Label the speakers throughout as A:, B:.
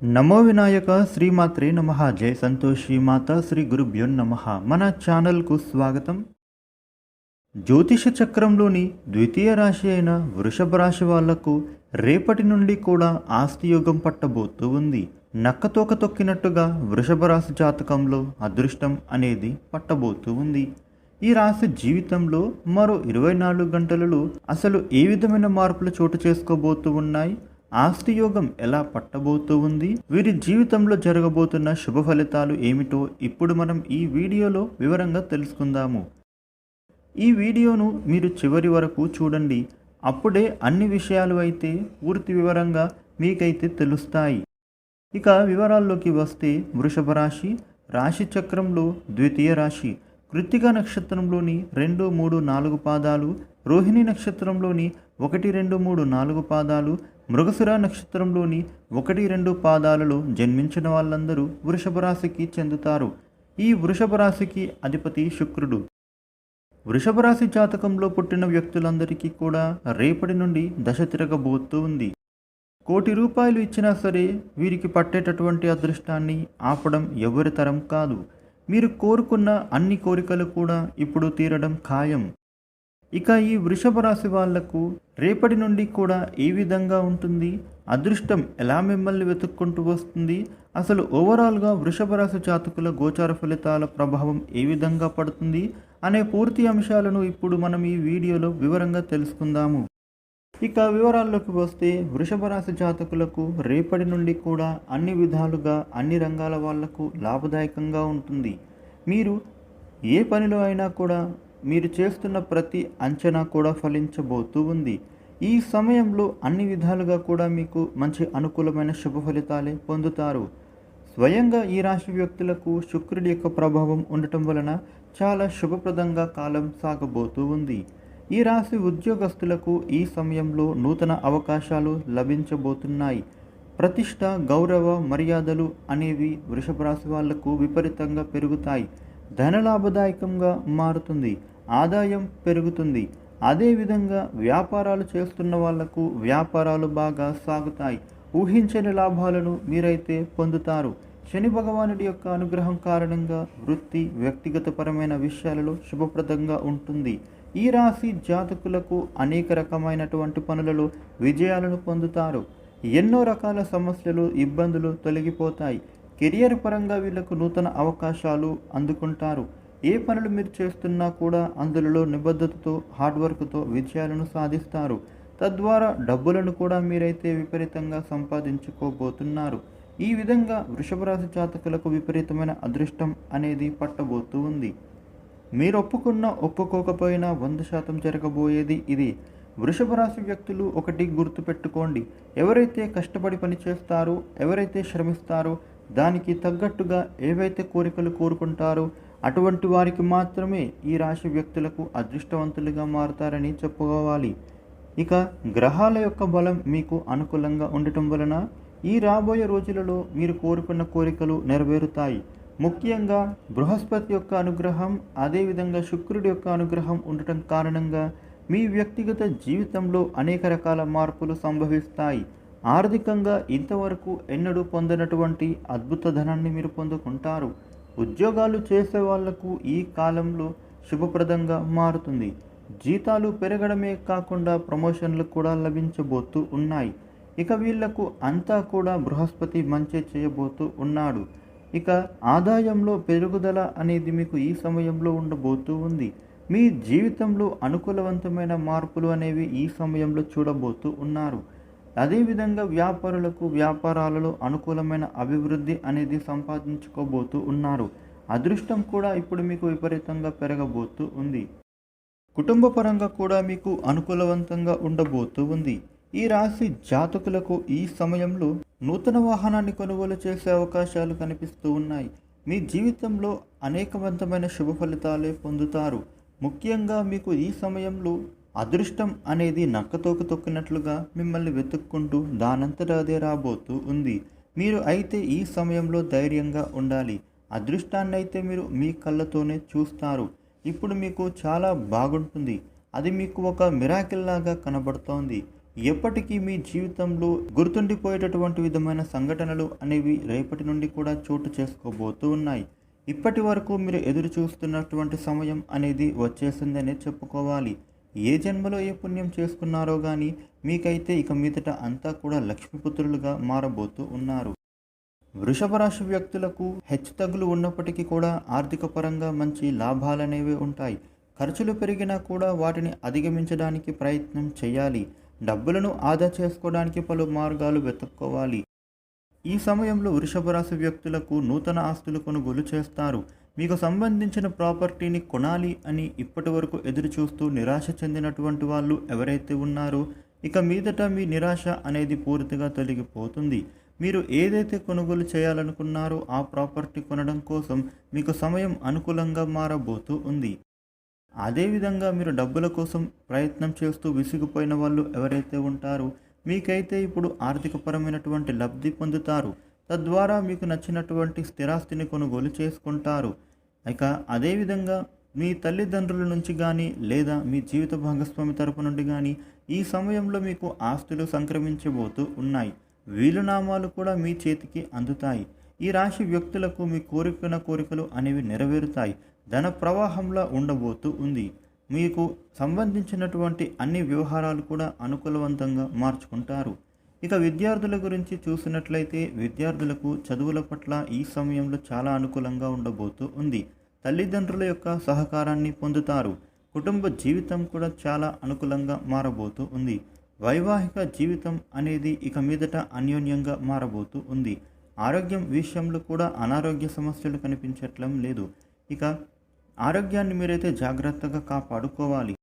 A: నమో వినాయక శ్రీమాత్రే నమ జయ సంతోషి మాత శ్రీ గురుభ్యో నమ. మన ఛానల్కు స్వాగతం. జ్యోతిష చక్రంలోని ద్వితీయ రాశి అయిన వృషభ రాశి వాళ్ళకు రేపటి నుండి కూడా ఆస్తి యోగం పట్టబోతూ ఉంది. నక్కతోక తొక్కినట్టుగా వృషభ రాశి జాతకంలో అదృష్టం అనేది పట్టబోతూ ఉంది. ఈ రాశి జీవితంలో మరో ఇరవై నాలుగు గంటలలో అసలు ఏ విధమైన మార్పులు చోటు చేసుకోబోతూ ఉన్నాయి? ఆస్తి యోగం ఎలా పట్టబోతూ ఉంది? వీరి జీవితంలో జరగబోతున్న శుభ ఫలితాలు ఏమిటో ఇప్పుడు మనం ఈ వీడియోలో వివరంగా తెలుసుకుందాము. ఈ వీడియోను మీరు చివరి వరకు చూడండి. అప్పుడే అన్ని విషయాలు అయితే పూర్తి వివరంగా మీకైతే తెలుస్తాయి. ఇక వివరాల్లోకి వస్తే వృషభ రాశి రాశి చక్రంలో ద్వితీయ రాశి కృత్తిక నక్షత్రంలోని రెండు మూడు నాలుగు పాదాలు రోహిణి నక్షత్రంలోని ఒకటి రెండు మూడు నాలుగు పాదాలు మృగశిర నక్షత్రంలోని ఒకటి రెండు పాదాలలో జన్మించిన వాళ్ళందరూ వృషభ రాశికి చెందుతారు. ఈ వృషభ రాశికి అధిపతి శుక్రుడు. వృషభ రాశి జాతకంలో పుట్టిన వ్యక్తులందరికీ కూడా రేపటి నుండి దశ తిరగబోతూ ఉంది. కోటి రూపాయలు ఇచ్చినా సరే వీరికి పట్టేటటువంటి అదృష్టాన్ని ఆపడం ఎవరి తరం కాదు. మీరు కోరుకున్న అన్ని కోరికలు కూడా ఇప్పుడు తీరడం ఖాయం. ఇక ఈ వృషభ రాశి వాళ్ళకు రేపటి నుండి కూడా ఏ విధంగా ఉంటుంది? అదృష్టం ఎలా మిమ్మల్ని వెతుక్కుంటూ వస్తుంది? అసలు ఓవరాల్గా వృషభ రాశి జాతకుల గోచార ఫలితాల ప్రభావం ఏ విధంగా పడుతుంది? అనే పూర్తి అంశాలను ఇప్పుడు మనం ఈ వీడియోలో వివరంగా తెలుసుకుందాము. ఇక వివరాల్లోకి వస్తే వృషభ రాశి జాతకులకు రేపటి నుండి కూడా అన్ని విధాలుగా అన్ని రంగాల వాళ్ళకు లాభదాయకంగా ఉంటుంది. మీరు ఏ పనిలో అయినా కూడా మీరు చేస్తున్న ప్రతి అంచనా కూడా ఫలించబోతూ ఉంది. ఈ సమయంలో అన్ని విధాలుగా కూడా మీకు మంచి అనుకూలమైన శుభ ఫలితాలే పొందుతారు. స్వయంగా ఈ రాశి వ్యక్తులకు శుక్రుడి యొక్క ప్రభావం ఉండటం వలన చాలా శుభప్రదంగా కాలం సాగబోతూ ఉంది. ఈ రాశి ఉద్యోగస్తులకు ఈ సమయంలో నూతన అవకాశాలు లభించబోతున్నాయి. ప్రతిష్ట గౌరవ మర్యాదలు అనేవి వృషభ రాశి వాళ్ళకు విపరీతంగా పెరుగుతాయి. ధనలాభదాయకంగా మారుతుంది ఆదాయం పెరుగుతుంది. అదేవిధంగా వ్యాపారాలు చేస్తున్న వాళ్ళకు వ్యాపారాలు బాగా సాగుతాయి. ఊహించని లాభాలను మీరైతే పొందుతారు. శని భగవానుడి యొక్క అనుగ్రహం కారణంగా వృత్తి వ్యక్తిగతపరమైన విషయాలలో శుభప్రదంగా ఉంటుంది. ఈ రాశి జాతకులకు అనేక రకమైనటువంటి పనులలో విజయాలను పొందుతారు. ఎన్నో రకాల సమస్యలు ఇబ్బందులు తొలగిపోతాయి. కెరియర్ పరంగా వీళ్ళకు నూతన అవకాశాలు అందుకుంటారు. ఏ పనులు మీరు చేస్తున్నా కూడా అందులో నిబద్ధతతో హార్డ్ వర్క్తో విజయాలను సాధిస్తారు. తద్వారా డబ్బులను కూడా మీరైతే విపరీతంగా సంపాదించుకోబోతున్నారు. ఈ విధంగా వృషభ రాశి జాతకులకు విపరీతమైన అదృష్టం అనేది పట్టబోతూ ఉంది. మీరు ఒప్పుకున్న ఒప్పుకోకపోయినా వంద శాతం జరగబోయేది ఇది. వృషభ రాశి వ్యక్తులు ఒకటి గుర్తుపెట్టుకోండి. ఎవరైతే కష్టపడి పని చేస్తారో ఎవరైతే శ్రమిస్తారో దానికి తగ్గట్టుగా ఏవైతే కోరికలు కోరుకుంటారో అటువంటి వారికి మాత్రమే ఈ రాశి వ్యక్తులకు అదృష్టవంతులుగా మారుతారని చెప్పుకోవాలి. ఇక గ్రహాల యొక్క బలం మీకు అనుకూలంగా ఉండటం వలన ఈ రాబోయే రోజులలో మీరు కోరుకున్న కోరికలు నెరవేరుతాయి. ముఖ్యంగా బృహస్పతి యొక్క అనుగ్రహం అదేవిధంగా శుక్రుడి యొక్క అనుగ్రహం ఉండటం కారణంగా మీ వ్యక్తిగత జీవితంలో అనేక రకాల మార్పులు సంభవిస్తాయి. ఆర్థికంగా ఇంతవరకు ఎన్నడూ పొందినటువంటి అద్భుత ధనాన్ని మీరు పొందుకుంటారు. ఉద్యోగాలు చేసే వాళ్ళకు ఈ కాలంలో శుభప్రదంగా మారుతుంది. జీతాలు పెరగడమే కాకుండా ప్రమోషన్లు కూడా లభించబోతూ ఉన్నాయి. ఇక వీళ్ళకు అంతా కూడా బృహస్పతి మంచి చేయబోతూ ఉన్నాడు. ఇక ఆదాయంలో పెరుగుదల అనేది మీకు ఈ సమయంలో ఉండబోతూ ఉంది. మీ జీవితంలో అనుకూలవంతమైన మార్పులు అనేవి ఈ సమయంలో చూడబోతూ ఉన్నారు. అదేవిధంగా వ్యాపారులకు వ్యాపారాలలో అనుకూలమైన అభివృద్ధి అనేది సంపాదించుకోబోతూ ఉన్నారు. అదృష్టం కూడా ఇప్పుడు మీకు విపరీతంగా పెరగబోతూ ఉంది. కుటుంబ పరంగా కూడా మీకు అనుకూలవంతంగా ఉండబోతూ ఉంది. ఈ రాశి జాతకులకు ఈ సమయంలో నూతన వాహనాన్ని కొనుగోలు చేసే అవకాశాలు కనిపిస్తూ ఉన్నాయి. మీ జీవితంలో అనేకవంతమైన శుభ ఫలితాలే పొందుతారు. ముఖ్యంగా మీకు ఈ సమయంలో అదృష్టం అనేది నక్కతోక తొక్కినట్లుగా మిమ్మల్ని వెతుక్కుంటూ దానంతట అదే రాబోతూ ఉంది. మీరు అయితే ఈ సమయంలో ధైర్యంగా ఉండాలి. అదృష్టాన్ని అయితే మీరు మీ కళ్ళతోనే చూస్తారు. ఇప్పుడు మీకు చాలా బాగుంటుంది. అది మీకు ఒక మిరాకిల్ లాగా కనబడుతోంది. ఎప్పటికీ మీ జీవితంలో గుర్తుండిపోయేటటువంటి విధమైన సంఘటనలు అనేవి రేపటి నుండి కూడా చోటు చేసుకోబోతూ ఉన్నాయి. ఇప్పటి వరకు మీరు ఎదురు చూస్తున్నటువంటి సమయం అనేది వచ్చేసిందనే చెప్పుకోవాలి. ఏ జన్మలో ఏ పుణ్యం చేసుకున్నారో కానీ మీకైతే ఇక మీదట అంతా కూడా లక్ష్మీపుత్రులుగా మారబోతూ ఉన్నారు. వృషభ రాశి వ్యక్తులకు హెచ్చుతగ్గులు ఉన్నప్పటికీ కూడా ఆర్థిక పరంగా మంచి లాభాలనేవి ఉంటాయి. ఖర్చులు పెరిగినా కూడా వాటిని అధిగమించడానికి ప్రయత్నం చేయాలి. డబ్బులను ఆదా చేసుకోవడానికి పలు మార్గాలు వెతుక్కోవాలి. ఈ సమయంలో వృషభ రాశి వ్యక్తులకు నూతన ఆస్తులు కొనుగోలు చేస్తారు. మీకు సంబంధించిన ప్రాపర్టీని కొనాలి అని ఇప్పటి వరకు ఎదురు చూస్తూ నిరాశ చెందినటువంటి వాళ్ళు ఎవరైతే ఉన్నారో ఇక మీదట మీ నిరాశ అనేది పూర్తిగా తొలగిపోతుంది. మీరు ఏదైతే కొనుగోలు చేయాలనుకున్నారో ఆ ప్రాపర్టీ కొనడం కోసం మీకు సమయం అనుకూలంగా మారబోతూ ఉంది. అదేవిధంగా మీరు డబ్బుల కోసం ప్రయత్నం చేస్తూ విసిగిపోయిన వాళ్ళు ఎవరైతే ఉంటారో మీకైతే ఇప్పుడు ఆర్థికపరమైనటువంటి లబ్ధి పొందుతారు. తద్వారా మీకు నచ్చినటువంటి స్థిరాస్తిని కొనుగోలు చేసుకుంటారు. ఇక అదేవిధంగా మీ తల్లిదండ్రుల నుంచి కానీ లేదా మీ జీవిత భాగస్వామి తరపు నుండి కానీ ఈ సమయంలో మీకు ఆస్తులు సంక్రమించబోతూ ఉన్నాయి. వీలునామాలు కూడా మీ చేతికి అందుతాయి. ఈ రాశి వ్యక్తులకు మీ కోరికన కోరికలు అనేవి నెరవేరుతాయి. ధన ప్రవాహంలా ఉండబోతూ ఉంది. మీకు సంబంధించినటువంటి అన్ని వ్యవహారాలు కూడా అనుకూలవంతంగా మార్చుకుంటారు. ఇక విద్యార్థుల గురించి చూసినట్లయితే విద్యార్థులకు చదువుల పట్ల ఈ సమయంలో చాలా అనుకూలంగా ఉండబోతూ ఉంది. తల్లిదండ్రుల యొక్క సహకారాన్ని పొందుతారు. కుటుంబ జీవితం కూడా చాలా అనుకూలంగా మారబోతూ ఉంది. వైవాహిక జీవితం అనేది ఇక మీదట అన్యోన్యంగా మారబోతూ ఉంది. ఆరోగ్యం విషయంలో కూడా అనారోగ్య సమస్యలు కనిపించట్లం లేదు. ఇక ఆరోగ్యాన్ని మీరైతే జాగ్రత్తగా కాపాడుకోవాలి.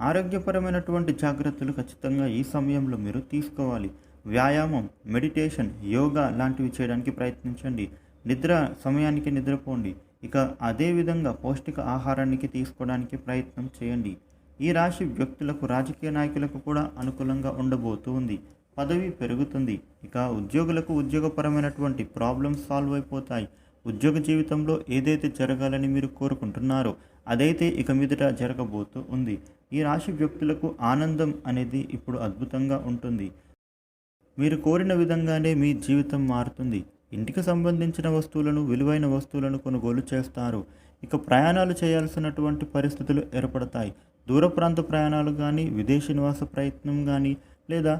A: ఆరోగ్యపరమైనటువంటి జాగ్రత్తలు ఖచ్చితంగా ఈ సమయంలో మీరు తీసుకోవాలి. వ్యాయామం మెడిటేషన్ యోగా లాంటివి చేయడానికి ప్రయత్నించండి. నిద్ర సమయానికి నిద్రపోండి. ఇక అదేవిధంగా పౌష్టిక ఆహారానికి తీసుకోవడానికి ప్రయత్నం చేయండి. ఈ రాశి వ్యక్తులకు రాజకీయ నాయకులకు కూడా అనుకూలంగా ఉండబోతూ ఉంది. పదవి పెరుగుతుంది. ఇక ఉద్యోగులకు ఉద్యోగపరమైనటువంటి ప్రాబ్లమ్స్ సాల్వ్ అయిపోతాయి. ఉద్యోగ జీవితంలో ఏదైతే జరగాలని మీరు కోరుకుంటున్నారో అదైతే ఇక మీదట జరగబోతూ ఉంది. ఈ రాశి వ్యక్తులకు ఆనందం అనేది ఇప్పుడు అద్భుతంగా ఉంటుంది. మీరు కోరిన విధంగానే మీ జీవితం మారుతుంది. ఇంటికి సంబంధించిన వస్తువులను విలువైన వస్తువులను కొనుగోలు చేస్తారు. ఇక ప్రయాణాలు చేయాల్సినటువంటి పరిస్థితులు ఏర్పడతాయి. దూర ప్రాంత ప్రయాణాలు కానీ విదేశీ నివాస ప్రయత్నం కానీ లేదా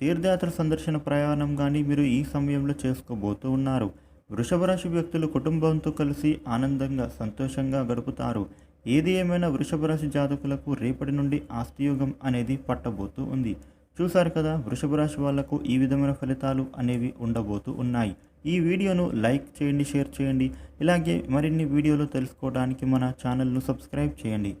A: తీర్థయాత్ర సందర్శన ప్రయాణం కానీ మీరు ఈ సమయంలో చేసుకోబోతూ ఉన్నారు. వృషభ రాశి వ్యక్తులు కుటుంబంతో కలిసి ఆనందంగా సంతోషంగా గడుపుతారు. ఏది ఏమైనా వృషభ రాశి జాతకులకు రేపటి నుండి ఆస్తియోగం అనేది పట్టబోతూ ఉంది. చూశారు కదా వృషభ రాశి వాళ్ళకు ఈ విధమైన ఫలితాలు అనేవి ఉండబోతూ ఉన్నాయి. ఈ వీడియోను లైక్ చేయండి షేర్ చేయండి. ఇలాగే మరిన్ని వీడియోలు తెలుసుకోవడానికి మన ఛానల్ను సబ్స్క్రైబ్ చేయండి.